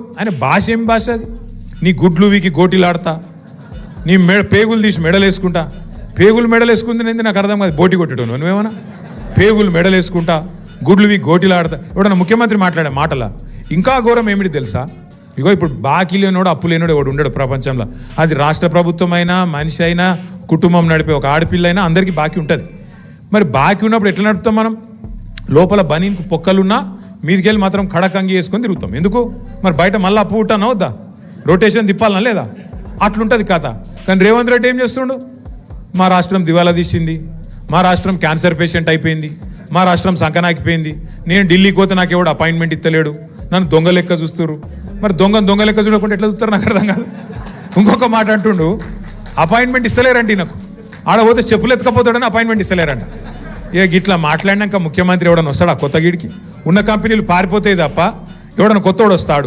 ఆయన భాష ఏం భాష అది? నీ గుడ్లు వీకి గోటిలాడతా నీ మెడ పేగులు తీసి మెడలేసుకుంటా. పేగులు మెడలేసుకుంది నేను నాకు అర్థం కాదు బోటి కొట్టడం నువ్వేమన్నా పేగులు మెడలేసుకుంటా గుడ్లు వీకి గోటిలాడతా. ఎవడన్నా ముఖ్యమంత్రి మాట్లాడే మాటల ఇంకా ఘోరం ఏమిటి తెలుసా? ఇగో ఇప్పుడు బాకీ లేనోడు అప్పు లేనోడు ఎవడు ఉండడు ప్రపంచంలో. అది రాష్ట్ర ప్రభుత్వం అయినా మనిషి అయినా కుటుంబం నడిపే ఒక ఆడపిల్ల అయినా అందరికీ బాకీ ఉంటుంది. మరి బాకీ ఉన్నప్పుడు ఎట్లా నడుపుతాం మనం? లోపల బనీన్కు పొక్కలున్నా మీదికెళ్ళి మాత్రం కడకంగి వేసుకొని తిరుగుతాం. ఎందుకు? మరి బయట మళ్ళీ అప్పు ఉంటానా వద్దా రొటేషన్ తిప్పాలనా లేదా? అట్లుంటుంది కథ. కానీ రేవంత్ రెడ్డి ఏం చేస్తుండు? మా రాష్ట్రం దివాలా తీసింది. మా రాష్ట్రం క్యాన్సర్ పేషెంట్ అయిపోయింది. మా రాష్ట్రం సంకనాకిపోయింది నేను ఢిల్లీకి పోతే నాకు ఎవడు అపాయింట్మెంట్ ఇస్తలేడు. నన్ను దొంగ లెక్క చూస్తారు మరి దొంగ దొంగ లెక్క చూడకుండా ఎట్లా చూస్తారు నాకు అర్థం కాదు. ఇంకొక మాట అంటుండు. అపాయింట్మెంట్ ఇస్తలేరండి నాకు ఆడ పోతే చెప్పులు ఎత్తుకపోతాడని అపాయింట్మెంట్ ఇస్తలేరంట. ఇక గిట్లా మాట్లాడినాక ముఖ్యమంత్రి ఎవడన్నా వస్తాడా కొత్త గిడికి? ఉన్న కంపెనీలు పారిపోతాయి తప్ప ఎవడన్నా కొత్తోడు వస్తాడు?